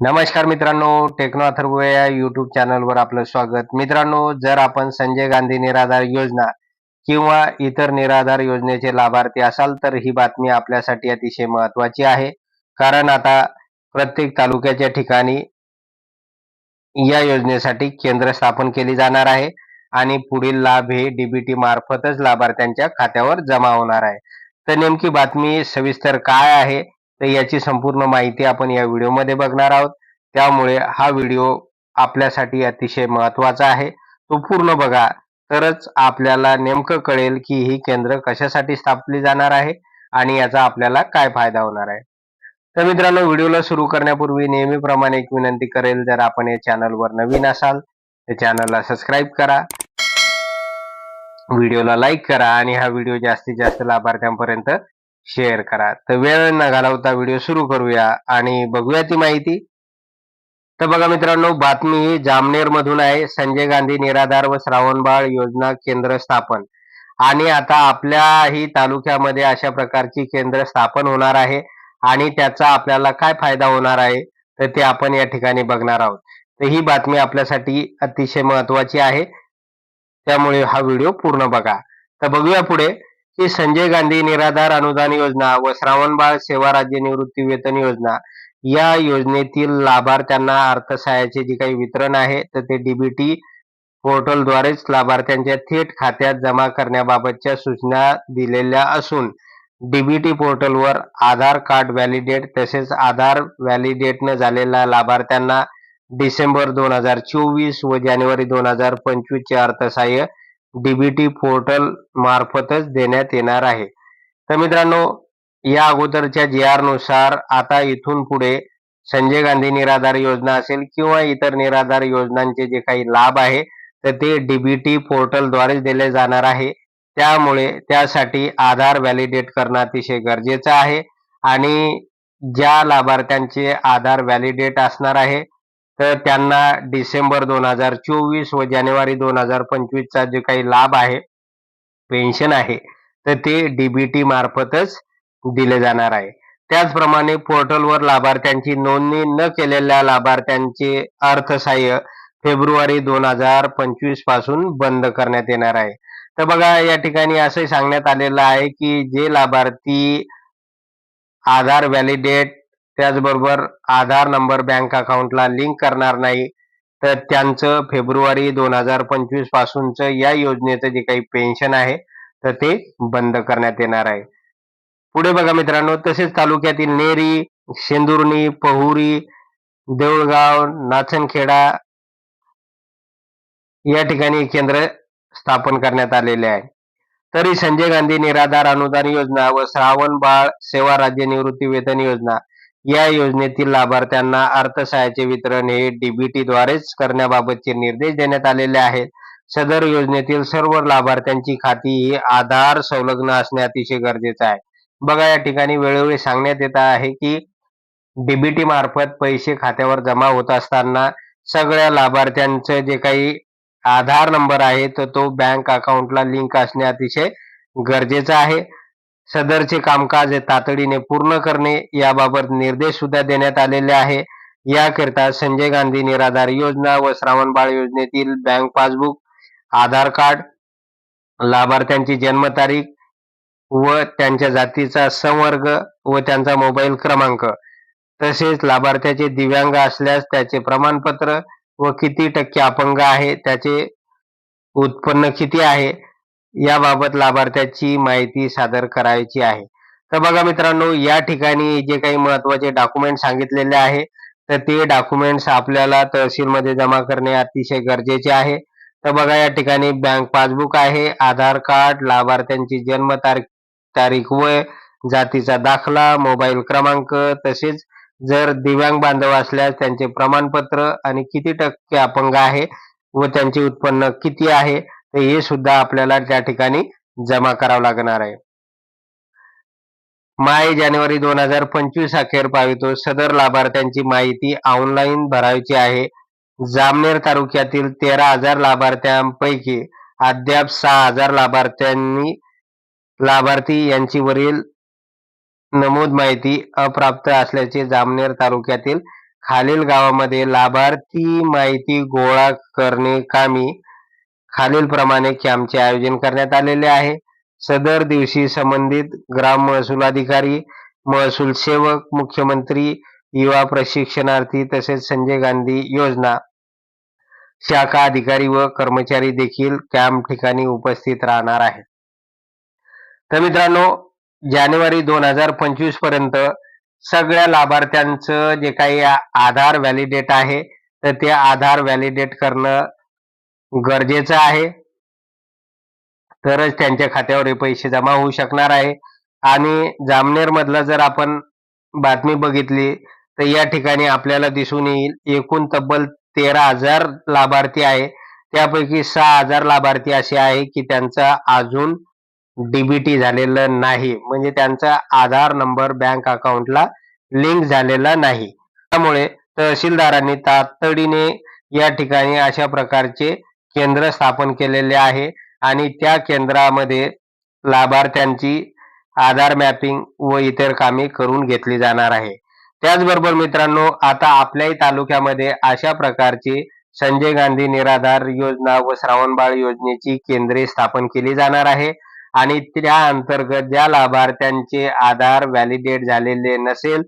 नमस्कार मित्रांनो टेक्नो अथर्व या युट्यूब चॅनलवर आपलं स्वागत. मित्रांनो जर आपण संजय गांधी निराधार योजना किंवा इतर निराधार योजनेचे लाभार्थी असाल तर ही बातमी आपल्यासाठी अतिशय महत्वाची आहे. कारण आता प्रत्येक तालुक्याच्या ठिकाणी या योजनेसाठी केंद्र स्थापन केली जाणार आहे आणि पुढील लाभ हे डीबीटी मार्फतच लाभार्थ्यांच्या खात्यावर जमा होणार आहे. तर नेमकी बातमी सविस्तर काय आहे? तर याची संपूर्ण माहिती आपण या व्हिडिओमध्ये बघणार आहोत. त्यामुळे हा व्हिडिओ आपल्यासाठी अतिशय महत्त्वाचा आहे. तो पूर्ण बघा. तरच आपल्याला नेमकं कळेल की ही केंद्र कशासाठी स्थापली जाणार आहे आणि याचा आपल्याला काय फायदा होणार आहे. तर मित्रांनो व्हिडिओला सुरू करण्यापूर्वी नेहमीप्रमाणे एक विनंती करेल जर आपण या चॅनलवर नवीन असाल तर चॅनलला सबस्क्राईब करा. व्हिडिओला लाईक करा आणि हा व्हिडिओ जास्तीत जास्त लाभार्थ्यांपर्यंत शेअर करा. तर वेळ न घालवता व्हिडिओ सुरू करूया आणि बघूया ती माहिती. तर बघा मित्रांनो बातमी ही जामनेर मधून आहे. संजय गांधी निराधार व श्रावणबाळ योजना केंद्र स्थापन. आणि आता आपल्याही तालुक्यामध्ये अशा प्रकारची केंद्र स्थापन होणार आहे आणि त्याचा आपल्याला काय फायदा होणार आहे तर ते आपण या ठिकाणी बघणार आहोत. तर ही बातमी आपल्यासाठी अतिशय महत्वाची आहे. त्यामुळे हा व्हिडिओ पूर्ण बघा. तर बघूया पुढे. की संजय गांधी निराधार अनुदान योजना व श्रावणबाळ सेवा राज्य निवृत्ती वेतन योजना या योजनेतील लाभार्थ्यांना अर्थसहाय्याचे जे काही वितरण आहे तर ते डीबीटी पोर्टलद्वारेच लाभार्थ्यांच्या थेट खात्यात जमा करण्याबाबतच्या सूचना दिलेल्या असून डीबीटी पोर्टलवर आधार कार्ड व्हॅलिडेट तसेच आधार व्हॅलिडेट न झालेल्या लाभार्थ्यांना डिसेंबर दोन हजार चोवीस व जानेवारी दोन हजार पंचवीसचे अर्थसहाय्य डीबीटी पोर्टल मार्फतच देण्यात येणार आहे. तर मित्रांनो या अगोदरच्या जी आरनुसार आता इथून पुढे संजय गांधी निराधार योजना असेल किंवा इतर निराधार योजनांचे जे काही लाभ आहे तर ते डीबीटी पोर्टलद्वारेच दिले जाणार आहे. त्यामुळे त्यासाठी आधार व्हॅलिडेट करणं अतिशय गरजेचं आहे आणि ज्या लाभार्थ्यांचे आधार व्हॅलिडेट असणार आहे तर त्यांना डिसेंबर दोन हजार चोवीस व जानेवारी दोन हजार पंचवीसचा जे काही लाभ आहे पेन्शन आहे तर ते डीबीटी मार्फतच दिले जाणार आहे. त्याचप्रमाणे पोर्टलवर लाभार्थ्यांची नोंदणी न केलेल्या लाभार्थ्यांचे अर्थसहाय्य फेब्रुवारी दोन हजार पंचवीसपासून बंद करण्यात येणार आहे. तर बघा या ठिकाणी असंही सांगण्यात आलेलं आहे की जे लाभार्थी आधार व्हॅलिडेट त्याचबरोबर आधार नंबर बँक अकाउंटला लिंक करणार नाही तर त्यांचं फेब्रुवारी दोन हजार पंचवीस पासूनच या योजनेचं जे काही पेन्शन आहे तर ते बंद करण्यात येणार आहे. पुढे बघा मित्रांनो तसेच तालुक्यातील नेरी शेंदुर्णी पहुरी देऊळगाव नाचनखेडा या ठिकाणी केंद्र स्थापन करण्यात आलेले आहे. तरी संजय गांधी निराधार अनुदान योजना व श्रावण बाळ सेवा राज्य निवृत्ती वेतन योजना या योजनेतील लाभार्थ्यांना अर्थसहाय्याचे वितरण हे डीबीटी द्वारेच करण्याबाबतचे निर्देश देण्यात आलेले आहेत. सदर योजनेतील सर्व लाभार्थ्यांची खाती ही आधार संलग्न असणे अतिशय गरजेचं आहे. बघा या ठिकाणी वेळोवेळी सांगण्यात येत आहे की डीबीटी मार्फत पैसे खात्यावर जमा होत असताना सगळ्या लाभार्थ्यांचं जे काही आधार नंबर आहे तर तो बँक अकाउंटला लिंक असणे अतिशय गरजेचं आहे. सदरचे कामकाज तातडीने पूर्ण करणे याबाबत निर्देश सुद्धा देण्यात आलेले आहे. याकरिता संजय गांधी निराधार योजना व श्रावणबाळ योजनेतील बँक पासबुक आधार कार्ड लाभार्थ्यांची जन्मतारीख व त्यांच्या जातीचा संवर्ग व त्यांचा मोबाईल क्रमांक तसेच लाभार्थ्याचे दिव्यांग असल्यास त्याचे प्रमाणपत्र व किती टक्के अपंग आहे त्याचे उत्पन्न किती आहे याबाबत लाभार्थ्याची माहिती सादर करायची आहे. तर बघा मित्रांनो या ठिकाणी जे काही महत्त्वाचे डॉक्युमेंट सांगितलेले आहे तर ते डॉक्युमेंट्स आपल्याला तहसीलमध्ये जमा करणे अतिशय गरजेचे आहे. तर बघा या ठिकाणी बँक पासबुक आहे आधार कार्ड लाभार्थ्यांची जन्म तारीख तारीख वय जातीचा दाखला मोबाईल क्रमांक तसेच जर दिव्यांग बांधव असल्यास त्यांचे प्रमाणपत्र आणि किती टक्के अपंग आहे व त्यांचे उत्पन्न किती आहे तर हे सुद्धा आपल्याला त्या ठिकाणी जमा करावं लागणार आहे. माय जानेवारी दोन हजार पंचवीस अखेर पावितो. सदर लाभार्थ्यांची माहिती ऑनलाईन भरायची आहे. जामनेर तालुक्यातील तेरा हजार लाभार्थ्यांपैकी अद्याप सहा हजार लाभार्थ्यांनी लाभार्थी यांची वरील नमूद माहिती अप्राप्त असल्याचे जामनेर तालुक्यातील खालील गावामध्ये लाभार्थी माहिती गोळा करणे कामी खालील प्रमाणे कॅम्पचे आयोजन करण्यात आलेले आहे. सदर दिवशी संबंधित ग्राम महसूल अधिकारी महसूल सेवक मुख्यमंत्री युवा प्रशिक्षणार्थी तसेच संजय गांधी योजना शाखा अधिकारी व कर्मचारी देखील कॅम्प ठिकाणी उपस्थित राहणार आहेत. तर मित्रांनो जानेवारी दोन हजार पंचवीसपर्यंत सगळ्या लाभार्थ्यांचं जे काही आधार व्हॅलिडेट आहे तर ते आधार व्हॅलिडेट करणं गरजेचं आहे. तरच त्यांच्या खात्यावर हे पैसे जमा होऊ शकणार आहे. आणि जामनेर मधला जर आपण बातमी बघितली तर या ठिकाणी आपल्याला दिसून येईल एकूण तब्बल तेरा हजार लाभार्थी आहे. त्यापैकी सहा हजार लाभार्थी असे आहे की त्यांचा अजून डीबीटी झालेलं नाही. म्हणजे त्यांचा आधार नंबर बँक अकाउंटला लिंक झालेला नाही. त्यामुळे तहसीलदारांनी तातडीने या ठिकाणी अशा प्रकारचे केंद्र स्थापन केलेले आहे आणि त्या केंद्रामध्ये लाभार्थ्यांची आधार मॅपिंग व इतर कामे करून घेतली जाणार आहे. त्याचबरोबर मित्रांनो आता आपल्याही तालुक्यामध्ये अशा प्रकारची संजय गांधी निराधार योजना व श्रावणबाळ योजनेची केंद्रे स्थापन केली जाणार आहे आणि त्या अंतर्गत ज्या लाभार्थ्यांचे आधार व्हॅलिडेट झालेले नसेल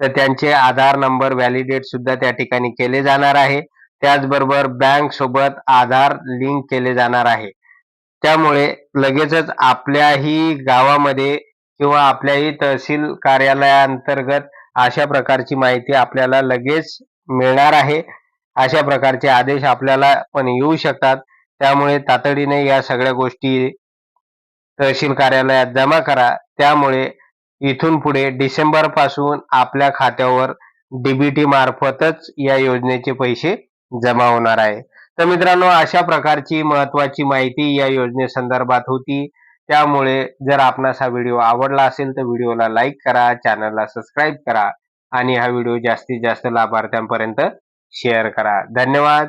तर त्यांचे आधार नंबर व्हॅलिडेट सुद्धा त्या ठिकाणी केले जाणार आहे. त्याचबरोबर बँक सोबत आधार लिंक केले जाणार आहे. त्यामुळे लगेचच आपल्याही गावामध्ये किंवा आपल्याही तहसील कार्यालयाअंतर्गत अशा प्रकारची माहिती आपल्याला लगेच मिळणार आहे. अशा प्रकारचे आदेश आपल्याला पण येऊ शकतात. त्यामुळे तातडीने या सगळ्या गोष्टी तहसील कार्यालयात जमा करा. त्यामुळे इथून पुढे डिसेंबरपासून आपल्या खात्यावर डीबीटी मार्फतच या योजनेचे पैसे जमा होणार आहे. तर मित्रांनो अशा प्रकारची महत्वाची माहिती या योजनेसंदर्भात होती. त्यामुळे जर आपणास हा व्हिडिओ आवडला असेल तर व्हिडिओला लाईक करा चॅनलला सबस्क्राईब करा आणि हा व्हिडिओ जास्तीत जास्त लाभार्थ्यांपर्यंत शेअर करा. धन्यवाद.